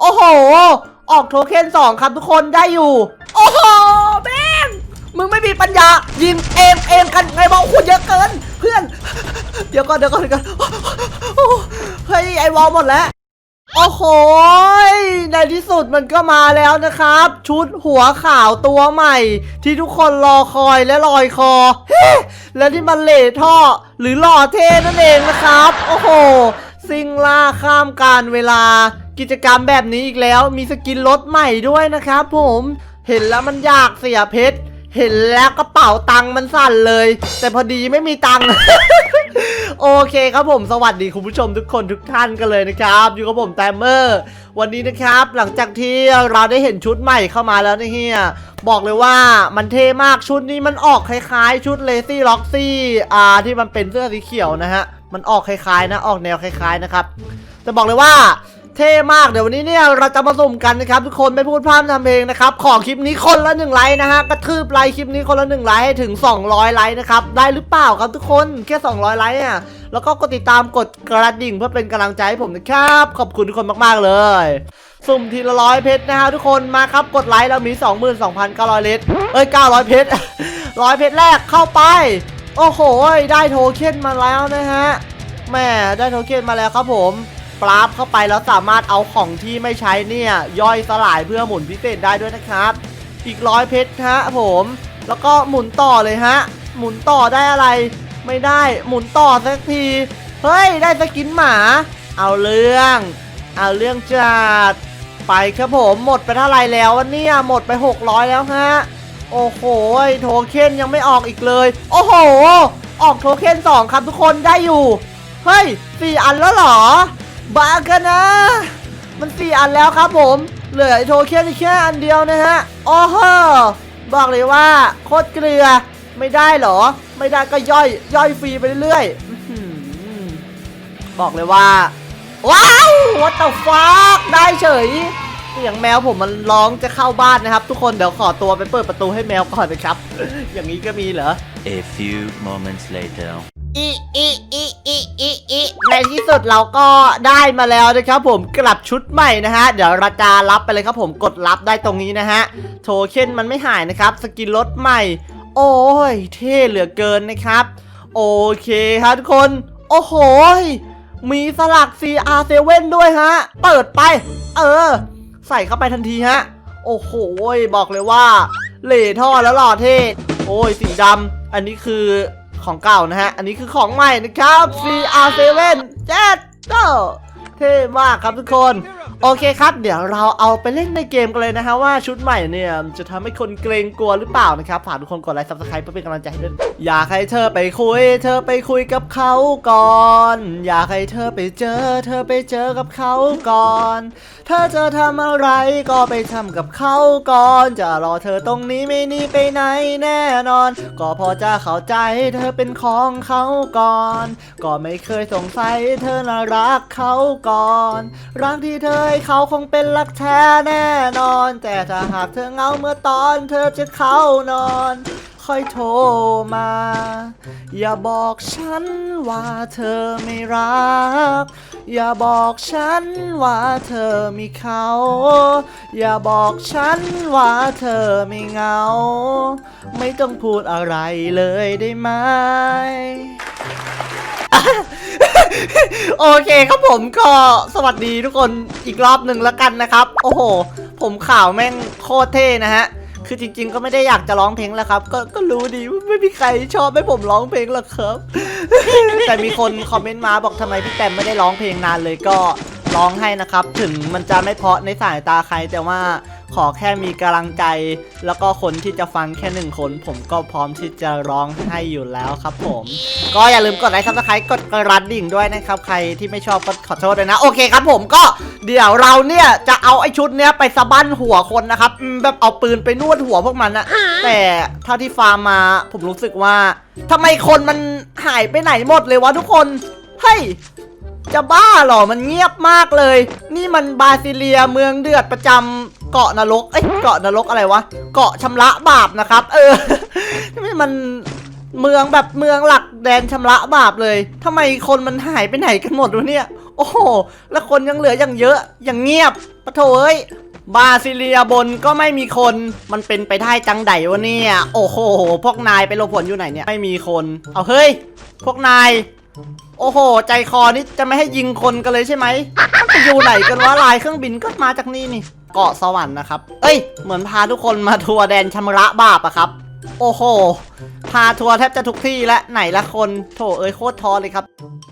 โอ้โห ออกโทเค็นสองครับทุกคนได้อยู่ โอ้โหแม่งมึงไม่มีปัญญา ยิงเองเองกันไงบอกคุณเยอะเกิน เพื่อน เดี๋ยวก่อนเดี๋ยวก่อนเดี๋ยวก่อนเฮ้ยไอวอลหมดแล้ว โอ้โห ในที่สุดมันก็มาแล้วนะครับ ชุดหัวขาวตัวใหม่ ที่ทุกคนรอคอยและลอยคอ และที่มันเหล่ท่อหรือหล่อเท่นั่นเองนะครับ โอ้โห ซิงล่าข้ามการเวลา กิจกรรมแบบนี้อีกแล้ว มีสกินรถใหม่ด้วยนะครับผมเห็นแล้วมันอยากเสียเพชรเห็นแล้วกระเป๋าตังค์มันสั่นเลย แต่พอดีไม่มีตังค์โอเคครับผมสวัสดีคุณผู้ชมทุกคนทุกท่านกันเลยนะครับ อยู่กับผมแตมเมอร์วันนี้นะครับ หลังจากที่เราได้เห็นชุดใหม่เข้ามาแล้วนะเฮียบอกเลยว่ามันเท่มากชุดนี้มันออกคล้ายๆ ชุดเลซี่ล็อกซี่อ่าที่มันเป็นเสื้อสีเขียวนะฮะมันออกคล้ายๆนะออกแนวคล้ายๆนะครับแต่บอกเลยว่า เท่มากเดี๋ยววันนี้เนี่ยเราจะมาสุ่มกันนะครับทุกคนไม่พูดพร่ำทำเพลงนะครับขอคลิปนี้คนละหนึ่งไลค์นะฮะกระทืบไลค์คลิปนี้คนละหนึ่งไลค์ให้ถึง 200 ไลค์นะครับได้หรือเปล่าครับทุกคนแค่ 200 ไลค์อะแล้วก็กดติดตามกดกระดิ่งเพื่อเป็นกำลังใจให้ผมนะครับ ขอบคุณทุกคนมาก ๆ เลย สุ่มทีละร้อยเพชรนะฮะทุกคนมาครับกดไลค์เรามี 22,900เลทเอ้ย 900 เพชรร้อยเพชรแรกเข้าไป โอ้โห ได้โทเค็นมาแล้วนะฮะแม่ได้โทเค็นมาแล้วครับผม ปราบเข้าไปแล้วสามารถเอาของที่ไม่ใช้เนี่ยย่อยสลายเพื่อหมุนพิเศษได้ด้วยนะครับ อีกร้อยเพชรฮะผม แล้วก็หมุนต่อเลยฮะ หมุนต่อได้อะไร ไม่ได้หมุนต่อสักที เฮ้ย ได้สกินหมา เอาเรื่อง เอาเรื่องจัดไปครับผมหมดไปเท่าไรแล้ววะเนี่ยหมดไป 600 แล้วฮะโอ้โหโทเค็นยังไม่ออกอีกเลย โอ้โห ออกโทเค็น2ครับทุกคนได้อยู่ เฮ้ยสี่อันแล้วเหรอ บ้ากันนะ มันสี่อันแล้วครับผม เหลือโทเค็นอีกแค่อันเดียวนะฮะโอ้โหบอกเลยว่าโคตรเกลือไม่ได้หรอ ไม่ได้ก็ย่อยย่อยฟรีไปเรื่อยบอกเลยว่า ว้าว what the fuck ได้เฉยเสียงแมวผมมันร้องจะเข้าบ้านนะครับ ทุกคนเดี๋ยวขอตัวไปเปิดประตูให้แมวก่อนนะครับ อย่างนี้ก็มีเหรอ A few moments later. อีอีอีอีอีอีในที่สุดเราก็ได้มาแล้วนะครับผมกลับชุดใหม่นะฮะ เดี๋ยวเราจะรับไปเลยครับผมกดรับได้ตรงนี้นะฮะ โทเค็นมันไม่หายนะครับ สกินรถใหม่ โอ้ย เท่เหลือเกินนะครับ โอเคครับทุกคน โอ้โหยมีสลัก CR7 ด้วยฮะ เปิดไป เออ ใส่เข้าไปทันทีฮะ โอ้โหยบอกเลยว่า เหล่ท่อแล้วหล่อเท่ โอ้ยสีดำอันนี้คือ ของเก่านะฮะ อันนี้คือของใหม่นะครับ CR7 เจ็ดเท่มากครับทุกคน โอเคครับ เดี๋ยวเราเอาไปเล่นในเกมกันเลยนะฮะว่าชุดใหม่เนี่ยจะทำให้คนเกรงกลัวหรือเปล่านะครับฝากทุกคนกดไลค์ซับสไครป์เพื่อเป็นกำลังใจให้ด้วยอยากให้เธอไปคุย เธอไปคุยกับเขาก่อน อยากให้เธอไปเจอ เธอไปเจอกับเขาก่อนเธอจะทำอะไรก็ไปทำกับเขาก่อน จะรอเธอตรงนี้ไม่นีไปไหนแน่นอน ก็พอจะเข้าใจเธอเป็นของเขาก่อน ก็ไม่เคยสงสัยเธอน่ารักเขาก่อน รักที่เธอให้เขาคงเป็นรักแท้แน่นอน แต่ถ้าหากเธอเหงาเมื่อตอนเธอจะเข้านอน ค่อยโทรมา อย่าบอกฉันว่าเธอไม่รัก อย่าบอกฉันว่าเธอมีเขา อย่าบอกฉันว่าเธอไม่เหงา ไม่ต้องพูดอะไรเลยได้ไหม โอเคครับผมก็สวัสดีทุกคนอีกรอบหนึ่งแล้วกันนะครับ โอ้โห ผมข่าวแม่งโคตรเท่นะฮะ คือจริง ๆ ก็ไม่ได้อยากจะร้องเพลงแล้วครับ ก็ก็รู้ดีว่าไม่มีใครชอบให้ผมร้องเพลงหรอกครับ แต่มีคนคอมเมนต์มาบอกทำไมพี่แต้มไม่ได้ร้องเพลงนานเลยก็ร้องให้นะครับ ถึงมันจะไม่เพราะในสายตาใครแต่ว่า ขอแค่มีกำลังใจ แล้วก็คนที่จะฟังแค่หนึ่งคน ผมก็พร้อมที่จะร้องให้อยู่แล้วครับผม ก็อย่าลืมกดไลค์ซับสไครต์กดกระดิ่งด้วยนะครับ ใครที่ไม่ชอบก็ขอโทษด้วยนะโอเคครับผมก็เดี๋ยวเราเนี่ยจะเอาไอ้ชุดเนี้ยไปสะบั้นหัวคนนะครับอืมแบบเอาปืนไปนวดหัวพวกมันนะแต่เท่าที่ฟาร์มมาผมรู้สึกว่าทำไมคนมันหายไปไหนหมดเลยวะทุกคนเฮ้ย จะบ้าเหรอ มันเงียบมากเลย นี่มันบาซิเลียเมืองเดือดประจำ เกาะนรก เอ้ย เกาะนรกอะไรวะ เกาะชำระบาปนะครับ เออนี่มันเมืองแบบเมืองหลักแดนชำระบาปเลยทำไมคนมันหายไปไหนกันหมดวะเนี่ย โอ้โห แล้วคนยังเหลืออย่างเยอะ อย่างเงียบปะโถเอ้ย บาซิเลียบนก็ไม่มีคน มันเป็นไปได้จังไดวะเนี่ย โอ้โห พวกนายไปหลบผลอยู่ไหนเนี่ย ไม่มีคน เอาเฮ้ย พวกนาย โอ้โห ใจคอนี่จะไม่ให้ยิงคนกันเลยใช่ไหม อยู่ไหนกันวะลายเครื่องบินก็มาจากนี่นี่ เกาะสวรรค์นะครับ เอ้ย เหมือนพาทุกคนมาทัวร์แดนชำระบาปอะครับ โอ้โห พาทัวร์แทบจะทุกที่และไหนละคนโถเอ้ยโคตรท้อเลยครับ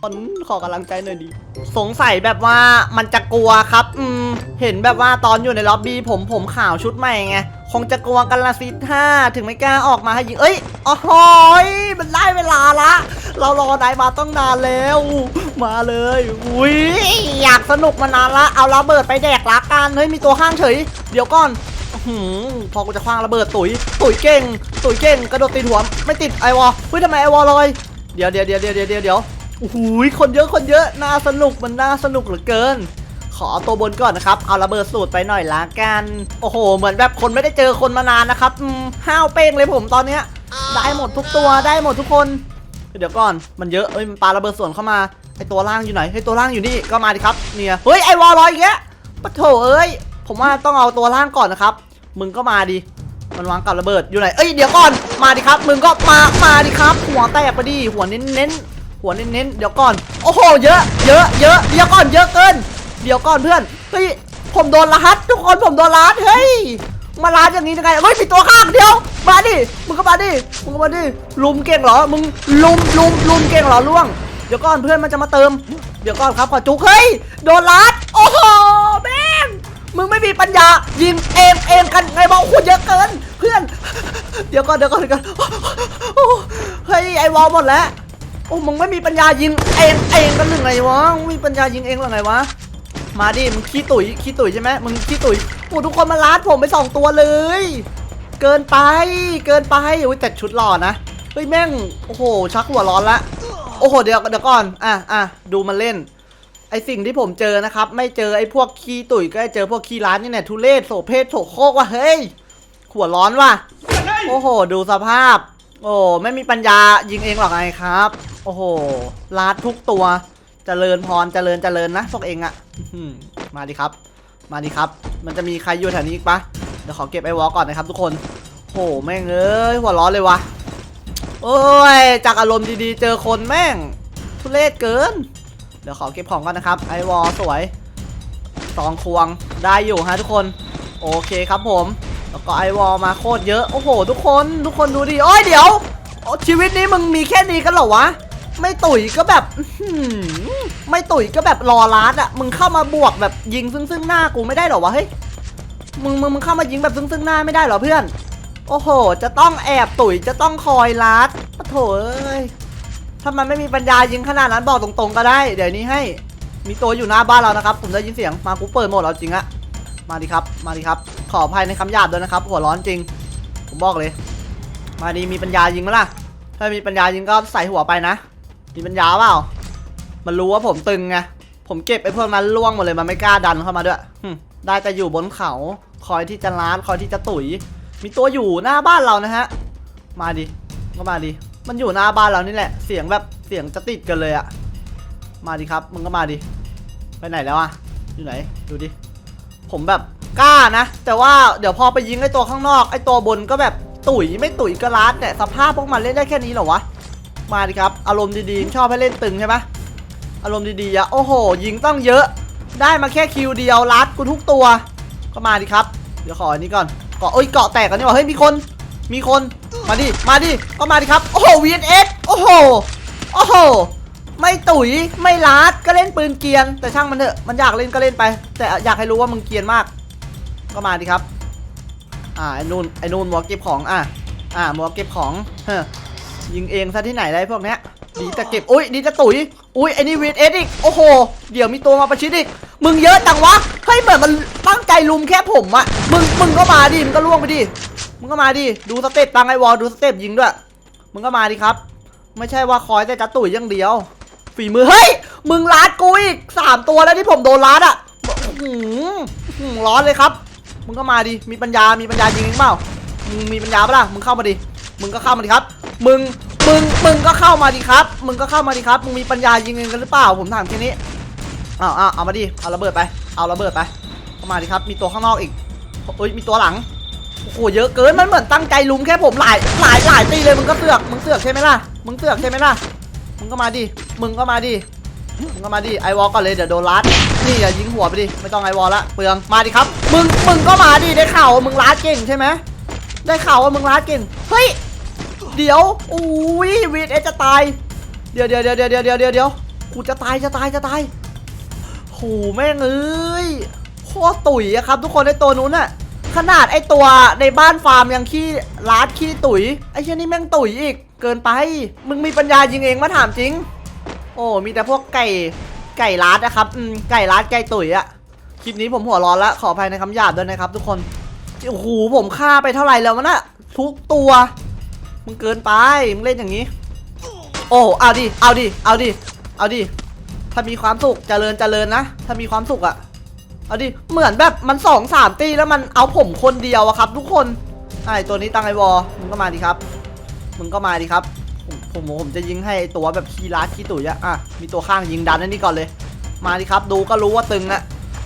คนขอกำลังใจหน่อยดี สงสัยแบบว่ามันจะกลัวครับ อืม เห็นแบบว่าตอนอยู่ในล็อบบี้ผมผมข่าวชุดใหม่ไง คงจะกลัวกันละสิท่าถึงไม่กล้าออกมาให้ยิง เอ้ยโอ้โหยมันได้เวลาละ เรารอนายมาต้องนานแล้ว มาเลย อุ้ยอยากสนุกมานานละ เอาระเบิดไปแดกละกัน เฮ้ยมีตัวข้างเฉย เดี๋ยวก่อน พอกูจะคว้างระเบิดตุ๋ยตุ๋ยเก่ง ตุ๋ยเก่งกระโดดตีหัวไม่ติดไอวอลเฮ้ยทำไมไอวอลลอยเดี๋ยวเดี๋ยวเดี๋ยวเดี๋ยวเดี๋ยวเดี๋ยวโอ้โหคนเยอะคนเยอะน่าสนุกมันน่าสนุกเหลือเกิน ขอตัวบนก่อนนะครับเอาระเบิดสูตรไปหน่อยละกันโอ้โห เหมือนแบบคนไม่ได้เจอคนมานานนะครับห้าวเป้งเลยผมตอนเนี้ยได้หมดทุกตัวได้หมดทุกคนเดี๋ยวก่อนมันเยอะเอ้ยมันปาระเบิดสวนเข้ามาไอตัวล่างอยู่ไหนไอตัวล่างอยู่นี่ก็มาดิครับเนี่ยเฮ้ยไอวอลลอยอีกแกปะโถเอ้ยผมว่าต้องเอาตัวล่างก่อนนะครับ มึงก็มาดิมันวางกับระเบิดอยู่ไหนเอ้ยเดี๋ยวก่อนมาดิครับ มึงก็มามาดิครับ หัวแตกไปดิหัวเน้นเน้นหัวเน้นเน้นเดี๋ยวก่อน โอ้โหเยอะ เยอะเยอะเดี๋ยวก่อนเยอะเกิน เดี๋ยวก่อนเพื่อนเฮ้ยผมโดนลัดทุกคนผมโดนลัดเฮ้ยมาลัดอย่างนี้ยังไงเฮ้ยปิดตัวข้างเดียวมาดิมึงก็มาดิมึงก็มาดิลุมเก่งเหรอมึงลุมลุมลุมเก่งเหรอล่วงเดี๋ยวก่อนเพื่อนมันจะมาเติม เดี๋ยวก่อนครับขอจุกเฮ้ยโดนลัดโอ้โห มึงไม่มีปัญญายิงเองเองกันไงบอกคุณเยอะเกิน เพื่อน เดี๋ยวก่อนเดี๋ยวก่อนเดี๋ยวก่อนเฮ้ยไอวอลหมดแล้วโอ้มึงไม่มีปัญญายิงเองเองกันหรือไงวะมึงมีปัญญายิงเองหรือไงวะมาดิมึงขี้ตุ๋ยขี้ตุ๋ยใช่ไหมมึงขี้ตุ๋ยโอ้ทุกคนมาลาดผมไปสองตัวเลย เกินไป เกินไปโอ้ยแต่ชุดหล่อนะเฮ้ยแม่งโอ้โหชักหัวร้อนละโอ้โหเดี๋ยวเดี๋ยวก่อนอะอะดูมันเล่น อสิ่งที่ผมเจอนะครับ ไม่เจอไอพวกขี้ตุ๋ยก็เจอพวกขี้ร้านนี่แหละทุเรศโสเพศโสโครกว่ะเฮ้ยหัวร้อนว่ะโอ้โห ดูสภาพ โอ้ไม่มีปัญญายิงเองหรอกไงครับ โอ้โหลาดทุกตัวเจริญพรเจริญเจริญนะพวกเองอะอื้อหือมาดิครับ มาดิครับ มันจะมีใครอยู่แถวนี้อีกปะเดี๋ยวขอเก็บไอ้วอลก่อนนะครับทุกคนโหแม่งเอ้ยหัวร้อนเลยวะโอ้ยจากอารมณ์ดีๆ เจอคนแม่งทุเรศเกิน เดี๋ยวขอเก็บของก่อนนะครับไอวอลสวยสองควงได้อยู่ฮะทุกคนโอเคครับผม แล้วก็ไอวอลมาโคตรเยอะ โอ้โห ทุกคนทุกคนดูดิโอ้ยเดี๋ยวชีวิตนี้มึงมีแค่นี้กันเหรอวะ ไม่ตุ๋ยก็แบบไม่ตุ๋ยก็แบบรอลาดอะมึงเข้ามาบวกแบบยิงซึ่งซึ่งหน้ากูไม่ได้หรอวะเฮ้ยมึงมึงมึงเข้ามายิงแบบซึ่งซึ่งหน้าไม่ได้เหรอเพื่อน โอ้โห จะต้องแอบตุ๋ยจะต้องคอยลาดปะโถเอ้ย ถ้ามันไม่มีปัญญายิงขนาดนั้นบอกตรงๆก็ได้ เดี๋ยวนี้ให้ มีตัวอยู่หน้าบ้านเรานะครับ ผมได้ยินเสียง มากูเปิดหมดแล้วจริงอะมาดิครับ มาดิครับ ขออภัยในคำหยาบด้วยนะครับ หัวร้อนจริง ผมบอกเลย มาดีมีปัญญายิงไหมล่ะ ถ้ามีปัญญายิงก็ใส่หัวไปนะ มีปัญญาเปล่า มันรู้ว่าผมตึงไง ผมเก็บไอ้พวกนั้นล่วงหมดเลย มันไม่กล้าดันเข้ามาด้วยได้แต่อยู่บนเขา คอยที่จะล้านคอยที่จะตุ๋ย มีตัวอยู่หน้าบ้านเรานะฮะ มาดิ ก็มาดิ มันอยู่หน้าบ้านเรานี่แหละ เสียงแบบเสียงจะติดกันเลยอะมาดิครับ มึงก็มาดิ ไปไหนแล้วอะอยู่ไหน ดูดิ ผมแบบกล้านะ แต่ว่าเดี๋ยวพอไปยิงไอ้ตัวข้างนอก ไอ้ตัวบนก็แบบตุ๋ยไม่ตุ๋ยก็รัดแต่ย สภาพพวกมันเล่นได้แค่นี้เหรอวะ มาดิครับ อารมณ์ดีๆ ชอบให้เล่นตึงใช่ปะอารมณ์ดีๆอะโอ้โห ยิงต้องเยอะ ได้มาแค่คิวเดียวรัดกูทุกตัว ก็มาดิครับ เดี๋ยวขออันนี้ก่อน เกาะเอ้ย เกาะแตกกันนี่ว่าเฮ้ย มีคน มีคน มาดิ มาดิก็มาดิครับ โอ้โห VNS โอ้โห โอ้โห ไม่ตุ๋ย ไม่ลัดก็เล่นปืนเกียน แต่ช่างมันเถอะ มันอยากเล่นก็เล่นไป แต่อยากให้รู้ว่ามึงเกียนมาก ก็มาดิครับ อ่า ไอ้นู่น ไอ้นู่นหมวกเก็บของ อะอ่าหมวกเก็บของ เฮ้ยิงเองซะที่ไหนได้พวกเนี้ยดีจะเก็บ อุ้ยดีจะตุ๋ย อุ้ยไอ้นี่ VNS อีก โอ้โห เดี๋ยวมีตัวมาประชิดอีก มึงเยอะจังวะ เฮ้ยเหมือนมันตั้งใจลุมแค่ผมอะมึง มึงก็มาดิ มึงก็ล่วงไปดิ มึงก็มาดิ ดูสเต็ปตังไอวอลดูสเต็ปยิงด้วย มึงก็มาดิครับ ไม่ใช่ว่าคอยแต่จะตุ๋ยอย่างเดียว ฝีมือ เฮ้ย มึงลาดกูอีกสามตัวแล้วที่ผมโดนลาดอะหืออื้อหือร้อนเลยครับ มึงก็มาดิ มีปัญญา มีปัญญายิงเปล่า มึงมีปัญญาปะล่ะมึงเข้ามาดิ มึงก็เข้ามาดิครับ มึง มึง มึงก็เข้ามาดิครับ มึงก็เข้ามาดิครับ มึงมีปัญญายิงเองกันหรือเปล่า ผมถามแค่นี้เอาเอาเอามาดิ เอาระเบิดไป เอาระเบิดไปเข้ามาดิครับ มีตัวข้างนอกอีกเอ้ย มีตัวหลัง โอ้โหเยอะเกินมันเหมือนตั้งใจลุมแค่ผมหลายหลายหลายตีเลยมึงก็เสือกมึงเสือกใช่ไหมล่ะมึงเสือกใช่ไหมล่ะมึงก็มาดิมึงก็มาดิมึงก็มาดิไอวอลก่อนเลยเดี๋ยวโดนลัดนี่อย่ายิงหัวไปดิไม่ต้องไอวอลละเปลืองมาดิครับ มึงมึงก็มาดิได้ข่าวว่ามึงลัดเก่งใช่ไหมได้ข่าวว่ามึงลัดเก่งเฮ้ยเดี๋ยวอุ้ยวีดเอจะตายเดี๋ยวเดี๋ยวเดี๋ยวเดี๋ยวเดี๋ยวเดี๋ยวเดี๋ยวกูจะตายจะตายจะตายโหแม่งเอ้ยโคตรตุ๋ยอะครับ ทุกคนไอตัวนู้นอะ ขนาดไอตัวในบ้านฟาร์มยังขี้ลาดขี้ตุ๋ยไอเช่นนี่แม่งตุ๋ยอีก เกินไป มึงมีปัญญายิงเองมาถามจริง โอ้มีแต่พวกไก่ไก่ลาดนะครับอืมไก่ลาดไก่ตุ๋ยอะคลิปนี้ผมหัวร้อนละขออภัยในคำหยาบด้วยนะครับ ทุกคนโอ้โหผมฆ่าไปเท่าไหร่แล้ววะน่ะทุกตัวมึงเกินไปมึงเล่นอย่างนี้ โอ้เอาดิเอาดิเอาดิเอาดิถ้ามีความสุขเจริญเจริญนะ ถ้ามีความสุขอะ เอาดิ เหมือนแบบมันสองสามตีแล้วมันเอาผมคนเดียวอะครับ ทุกคนไอตัวนี้ตังไอวอมึงก็มาดิครับ มึงก็มาดิครับ ผมผมผมจะยิงให้ไอตัวแบบขี้รัดขี้ตุ๋ยอะอะ มีตัวข้างยิงดันอันนี้ก่อนเลย มาดิครับ ดูก็รู้ว่าตึงอะ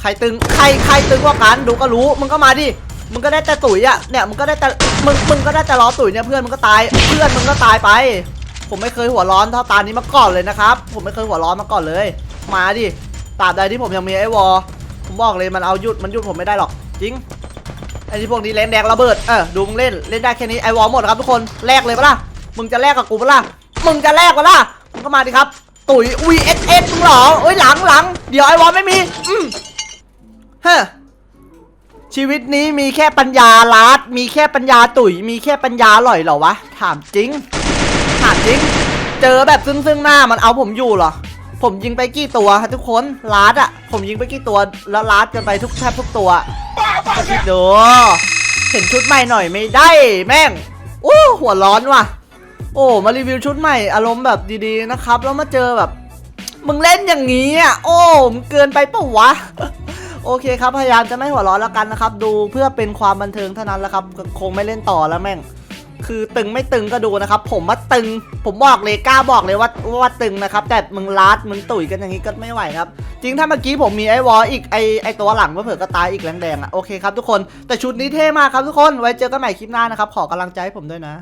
ใครตึง ใครใครตึงกว่ากัน ดูก็รู้ มึงก็มาดิ มึงก็ได้แต่ตุ๋ยอะเนี่ย มึงก็ได้แต่ มึง มึงก็ได้แต่ล้อตุ๋ยเนี่ยเพื่อนมึงก็ตาย เพื่อนมึงก็ตายไป ผมไม่เคยหัวร้อนเท่าตานี้มาก่อนเลยนะครับ ผมไม่เคยหัวร้อนมาก่อนเลย มาดิตราบใดที่ผมยังมีไอวอ ผมบอกเลยมันเอายุดมันยุดผมไม่ได้หรอกจริงไอ้ที่พวกนี้เล่นแดงระเบิดเออดูมึงเล่นเล่นได้แค่นี้ไอวอลหมดครับทุกคนแลกเลยปะล่ะมึงจะแลกกับกูปะล่ะมึงจะแลกปะล่ะมึงก็มาดิครับ ตุ๋ย VSS มึงหรอเอ้ยหลังหลังเดี๋ยวไอวอลไม่มีอืมเฮ้ชีวิตนี้มีแค่ปัญญาลาดมีแค่ปัญญาตุ๋ย มีแค่ปัญญาอร่อยเหรอวะ ถามจริง ถามจริง เจอแบบซึ่งซึ่งหน้ามันเอาผมอยู่เหรอ ผมยิงไปกี่ตัวฮะทุกคนลาดอะผมยิงไปกี่ตัวแล้วลาดกันไปทุกแทบทุกตัวก็คิดดูเห็นชุดใหม่หน่อยไม่ได้แม่งโอ้หัวร้อนว่ะ โอ้มารีวิวชุดใหม่อารมณ์แบบดีๆนะครับ แล้วมาเจอแบบ มึงเล่นอย่างนี้อะโอ้มึงเกินไปปะวะโอเคครับพยายามจะไม่หัวร้อนแล้วกันนะครับ ดูเพื่อเป็นความบันเทิงเท่านั้นแหละครับ คงไม่เล่นต่อแล้วแม่ง คือตึงไม่ตึงก็ดูนะครับ ผมว่าตึง ผมบอกเลยกล้าบอกเลยว่าว่าตึงนะครับ แต่มึงลาดมึงตุ๋ยกันอย่างนี้ก็ไม่ไหวครับ จริงถ้าเมื่อกี้ผมมีไอ้วอลอีกไอ้ไอ้ตัวหลังเผื่อก็ตายอีกแรงแดงอะโอเคครับทุกคนแต่ชุดนี้เท่มากครับทุกคนไว้เจอกันใหม่คลิปหน้านะครับขอกำลังใจให้ผมด้วยนะ